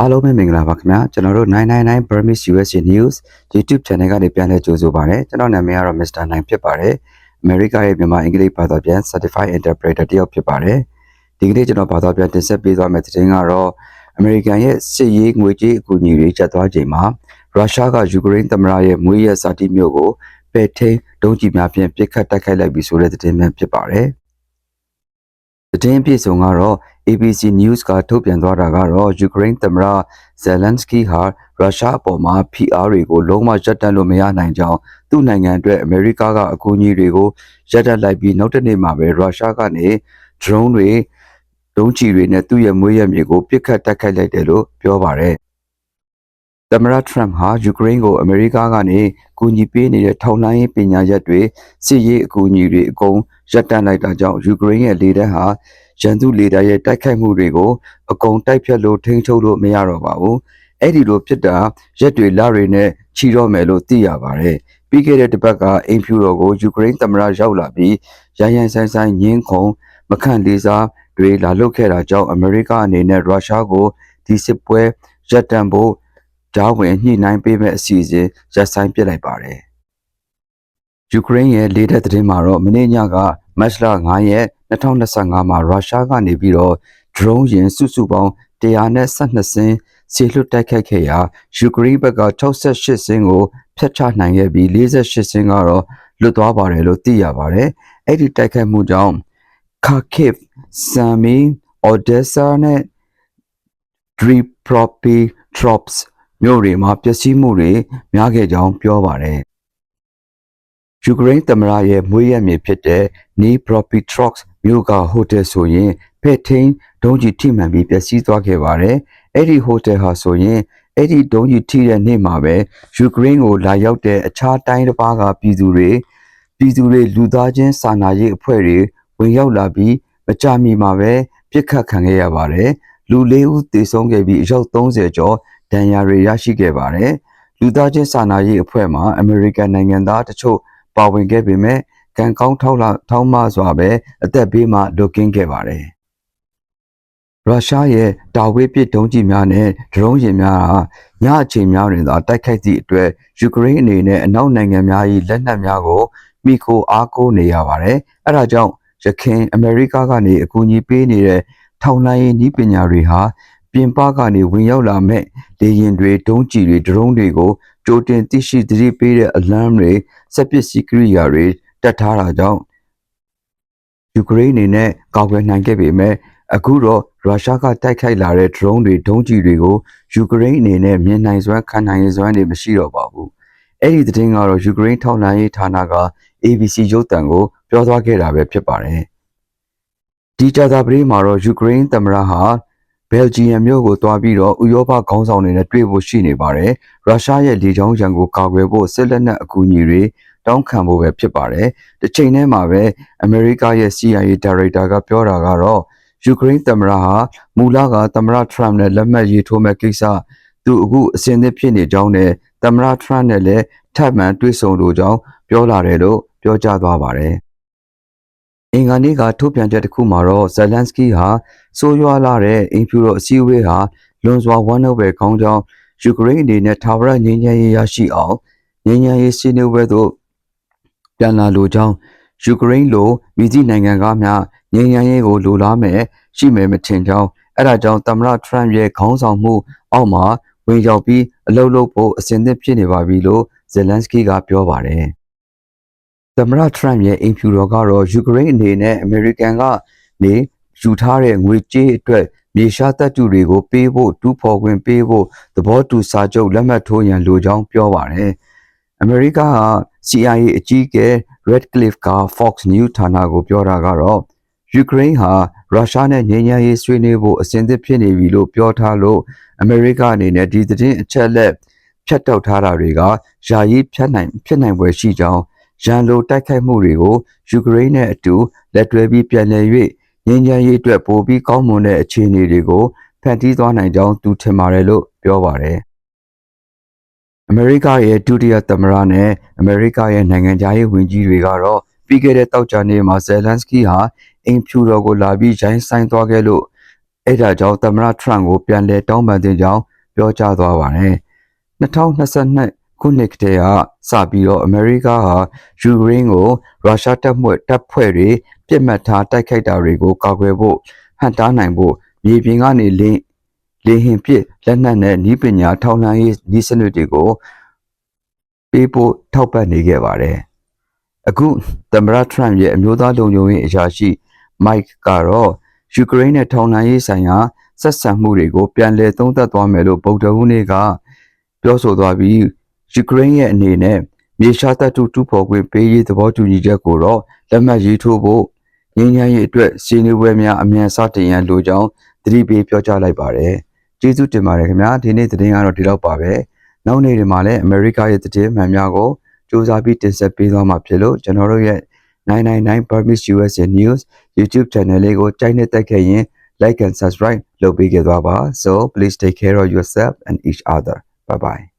အားလုံးပဲမင်္ဂလာပါခင်ဗျာကျွန်တော်တို့999 Burmese USA News YouTube Channel ကနေပြန်လည်ကြိုဆိုပါရစေကျွန်တော်နာမည်ကတော့ Mr. 9ဖြစ်ပါတယ်အမေရိကရဲ့မြန်မာအင်္ဂလိပ်ဘာသာပြန် Certified Interpreter တယောက်ဖြစ်ပါတယ်ဒီကနေ့ကျွန်တော်ဘာသာပြန်တင်ဆက်ပေးသွားမယ့်သတင်းကတော့အမေရိကန်ရဲ့စစ်ရေးငွေကြေးအကူအညီတွေကျသွားချိန်မှာရုရှားကယူကရိန်းသမ္မတရဲ့မွေးရဇာတိမြို့ကိုပယ်ထိန်ဒုံးကျည်များဖြင့်ပစ်ခတ်တိုက်ခိုက်လိုက်ပြီဆိုတဲ့သတင်းများဖြစ်ပါတယ် သတင်းပြည့်စုံကတော့ ABC News ကထုတ်ပြန်သွားတာကတော့ယူကရိန်းသမ္မတဇယ်လန်စကီဟာရုရှားအပေါ်မှာ PR တွေကိုလုံးဝရပ်တန့်လို့မရနိုင်ကြောင်းသူ့နိုင်ငံအတွက်အမေရိကကအကူအညီတွေကိုရပ်တန့်လိုက်ပြီးနောက်တစ်နေ့မှာပဲရုရှားကနေ drone တွေဒုံးကျည်တွေနဲ့သူ့ရဲ့မွေးရမြေကိုပစ်ခတ်တိုက်ခိုက်လိုက်တယ်လို့ပြောပါတယ်။ သမ္မတထရမ့်ဟာယူကရိန်းကိုအမေရိကကနေကူညီပေးနေတဲ့ထောက်လှမ်းရေးပညာရပ်တွေစစ်ရေးအကူအညီတွေအကုန်ရပ်တန့်လိုက်တာကြောင့်ယူကရိန်းရဲ့လေတပ်ဟာရန်သူလေတပ်ရဲ့တိုက်ခိုက်မှုတွေကိုအကုန်တိုက်ဖြတ်လို့ထိန်းချုပ်လို့မရတော့ပါဘူး။အဲ့ဒီလိုဖြစ်တာရက်တွေလတွေနဲ့ချီတော့မယ်လို့သိရပါတယ်။ပြီးခဲ့တဲ့တစ်ပတ်ကအိမ်ဖြူတော်ကိုယူကရိန်းသမ္မတရောက်လာပြီးရန်ရန်ဆိုင်ဆိုင်ညင်းခုန်မခန့်လေးစားတွေလာလုခဲ့တာကြောင့်အမေရိကအနေနဲ့ရုရှားကိုဒီစစ်ပွဲရပ်တန့်ဖို့ ဂျားဝင်ညှိနှိုင်းပေးမဲ့အစီအစဉ်ရပ်ဆိုင်းပစ်လိုက်ပါတယ်။ယူကရိန်းရဲ့လေတပ်သတင်းမှာတော့မနေ့ညကမတ်လ9ရက်2025မှာရုရှားကနေပြီးတော့ drone ယာဉ်စုစုပေါင်း112စင်းဆေလွတ်တိုက်ခိုက်ခဲ့ရာယူကရိန်းဘက်က68စင်းကိုဖျက်ချနိုင်ခဲ့ပြီး48စင်းကတော့လွတ်သွားပါတယ်လို့သိရပါတယ်။အဲ့ဒီတိုက်ခိုက်မှုကြောင့် Kharkiv, Sami, Odessa နဲ့ Dnipropetrovsk မြို့တွေမှာပျက်စီးမှုတွေများခဲ့ကြောင်းပြောပါတယ်။ယူကရိန်းသမ္မတရဲ့မွေးရမြေဖြစ်တဲ့ Dnipropetrovsk မြို့ကဟိုတယ်ဆိုရင်ဖက်ထင်းဒုံးကြီးထိမှန်ပြီးပျက်စီးသွားခဲ့ပါတယ်။အဲ့ဒီဟိုတယ်ဟာဆိုရင်အဲ့ဒီဒုံးကြီးထိတဲ့နေ့မှာပဲယူကရိန်းကိုလာရောက်တဲ့အခြားတိုင်းတစ်ပါးကပြည်သူတွေပြည်သူတွေလူသားချင်းစာနာရေးအဖွဲ့တွေဝင်ရောက်လာပြီးမကြမီမှာပဲပြစ်ခတ်ခံခဲ့ရပါတယ်။လူလေးဦးသေဆုံးခဲ့ပြီးအယောက်30ကျော် ဒဏ်ရာတွေရရှိခဲ့ပါတယ်။လူသားချင်းစာနာရေးအဖွဲ့မှအမေရိကန်နိုင်ငံသားတချို့ပါဝင်ခဲ့ပေမဲ့ကံကောင်းထောက်လာထောင်းမစွာပဲအသက်ဘေးမှလွတ်ကင်းခဲ့ပါတယ်။ရုရှားရဲ့တာဝေးပစ်ဒုံးကျည်များနဲ့ဒရုန်းယာဉ်များဟာညအချိန်များတွင်သာတိုက်ခိုက်သည့်အတွက်ယူကရိန်းအနေနဲ့အနောက်နိုင်ငံများ၏လက်နက်များကိုမိခိုအားကိုးနေရပါတယ်။အဲဒါကြောင့်ရခိုင်အမေရိကကနေအကူအညီပေးနေတဲ့ထောင်လိုင်းရေးဤပညာတွေဟာ ပြင်ပကနေဝင်ရောက်လာမဲ့လေယာဉ်တွေဒုံးကျည်တွေဒရုန်းတွေကိုကြိုတင်သိရှိသတိပေးတဲ့အလမ်းတွေစက်ပစ္စည်းကိရိယာတွေတက်ထားတာကြောင့်ယူကရိန်းအနေနဲ့ကောက်ွယ်နိုင်ခဲ့ပေမဲ့အခုတော့ရုရှားကတိုက်ခိုက်လာတဲ့ drone တွေဒုံးကျည်တွေကိုယူကရိန်းအနေနဲ့မြင်နိုင်စွမ်းခံနိုင်စွမ်းတွေမရှိတော့ပါဘူး။အဲ့ဒီသတင်းကတော့ယူကရိန်းထောက်လှမ်းရေးဌာနက ABC ရုပ်သံကိုပြောသွားခဲ့တာပဲဖြစ်ပါတယ်။ဒီကြာသပတေးမှာတော့ယူကရိန်းသမ္မတဟာ ဘယ်ဂျီယံမြို့ကိုတွားပြီးတော့ဥရောပခေါင်းဆောင်တွေနဲ့တွေ့ဖို့ရှိနေပါတယ်။ရုရှားရဲ့လေကြောင်းရန်ကိုကာကွယ်ဖို့စစ်လက်နက်အကူအညီတွေတောင်းခံဖို့ပဲဖြစ်ပါတယ်။တစ်ချိန်တည်းမှာပဲအမေရိကရဲ့ CIA ဒါရိုက်တာကပြောတာကတော့ယူကရိန်းသမ္မတဟာမူလကသမ္မတထရမ့်နဲ့လက်မှတ်ရေးထိုးမဲ့ကိစ္စသူအခုအစဉ်သစ်ဖြစ်နေကြောင်းနဲ့သမ္မတထရမ့်နဲ့လည်းထပ်မံတွေ့ဆုံလိုကြောင်းပြောလာတယ်လို့ပြောကြားသွားပါတယ်။ အင်္ဂါနေ့ကထုတ်ပြန်ချက်တစ်ခုမှာတော့ဇယ်လန်စကီဟာဆိုးရွားလာတဲ့အင်ဖြူတော်အစည်းအဝေးဟာလွန်စွာဝမ်းနည်းပဲခေါင်းကြောင်းယူကရိန်းအနေနဲ့ထာဝရငြိမ်းချမ်းရေးရရှိအောင်ငြိမ်းချမ်းရေးဆွေးနွေးပွဲသို့ပြန်လာလိုကြောင်းယူကရိန်းလိုပြည်စည်းနိုင်ငံကမှငြိမ်းချမ်းရေးကိုလိုလားမယ်ရှိမယ်မထင်ကြောင်းအဲဒါကြောင့်သမ္မတထရမ့်ရဲ့ခေါင်းဆောင်မှုအောက်မှာဝင်ရောက်ပြီးအလုပ်လုပ်ဖို့အစဉ်သင့်ဖြစ်နေပါပြီလို့ဇယ်လန်စကီကပြောပါတယ် သမ္မတထရမ့်ရဲ့အိမ်ဖြူတော်ကတော့ယူကရိန်းအနေနဲ့အမေရိကန်ကနေယူထားတဲ့ငွေကြေးအတွက်မြေရှားတပ်တူတွေကိုပေးဖို့တူးဖော်ခွင့်ပေးဖို့သဘောတူစာချုပ်လက်မှတ်ထိုးရန်လိုကြောင်းပြောပါတယ်။အမေရိကက CIA အကြီးအကဲ Redcliffe က Fox News ဌာနကိုပြောတာကတော့ယူကရိန်းဟာရုရှားနဲ့ငြိမ်းချမ်းရေးဆွေးနွေးဖို့အစဉ်သစ်ဖြစ်နေပြီလို့ပြောထားလို့အမေရိကအနေနဲ့ဒီသတင်းအချက်လက်ဖြတ်တောက်ထားတာတွေကယာယီဖြတ်နိုင်ဖြစ်နိုင်ပွဲရှိကြောင်း ရန်လိုတိုက်ခိုက်မှုတွေကိုယူကရိန်းနဲ့အတူလက်တွဲပြီးပြန်လည်၍ငြိမ်းချမ်းရေးအတွက်ပိုပြီးကောင်းမွန်တဲ့အခြေအနေတွေကိုဖန်တီးသွားနိုင်ကြောင်းသူထင်ပါတယ်လို့ပြောပါတယ်အမေရိကရဲ့ဒုတိယသမ္မတနဲ့အမေရိကရဲ့နိုင်ငံခြားရေးဝန်ကြီးတွေကတော့ပြီးခဲ့တဲ့တောက်ကြနေ့မှာဇယ်လန်စကီဟာအိမ်ဖြူတော်ကိုလာပြီးရိုင်းဆိုင်သွားခဲ့လို့အဲ့ဒါကြောင့်သမ္မတထရန့်ကိုပြန်လည်တောင်းပန်ခြင်းကြောင့်ပြောကြားသွားပါတယ်2022 ခုနှစ်ကတည်းကစပြီးတော့အမေရိကဟာယူကရိန်းကိုရုရှားတပ်မွေတပ်ဖွဲ့တွေပြစ်မှတ်ထားတိုက်ခိုက်တာတွေကိုကာကွယ်ဖို့ဟန်တားနိုင်ဖို့မြေပြင်ကနေလင်းလေဟင်ပစ်လက်နက်နဲ့ဤပညာထောက်လှမ်းရေးဤစနစ်တွေကိုပေးဖို့ထောက်ပံ့နေခဲ့ပါတယ်။အခုသမ္မတထရန့်ရဲ့အမျိုးသားလုံခြုံရေးအရာရှိမိုက်ကတော့ယူကရိန်းနဲ့ထောင်လှမ်းရေးဆိုင်ရာဆက်ဆံမှုတွေကိုပြန်လည်သုံးသပ်သွားမယ်လို့ဗုဒ္ဓဟူးနေ့ကပြောဆိုသွားပြီး ယူကရိန်းရဲ့အနေနဲ့မြေရှားတပ်ထုတူဖော်ခွင့်ပေးရေးသဘောတူညီချက်ကိုတော့လက်မှတ်ရေးထိုးဖို့ငြိမ်းချမ်းရေးအတွက်စီးနှီးပွဲများအမြန်စတင်ရန်လိုကြောင်းသတိပေးပြောကြားလိုက်ပါတယ်။ကျေးဇူးတင်ပါတယ်ခင်ဗျာဒီနေ့သတင်းကတော့ဒီလောက်ပါပဲ။နောက်နေ့တွေမှာလည်းအမေရိကရဲ့သတင်းမှန်များကိုစူးစမ်းပြီးတင်ဆက်ပေးသွားမှာဖြစ်လို့ကျွန်တော်တို့ရဲ့999 Burmese USA News YouTube channel လေးကိုကြိုက်နှစ်သက်ခဲ့ရင် like and subscribe လုပ်ပေးကြသွားပါ so please take care of yourself and each other bye bye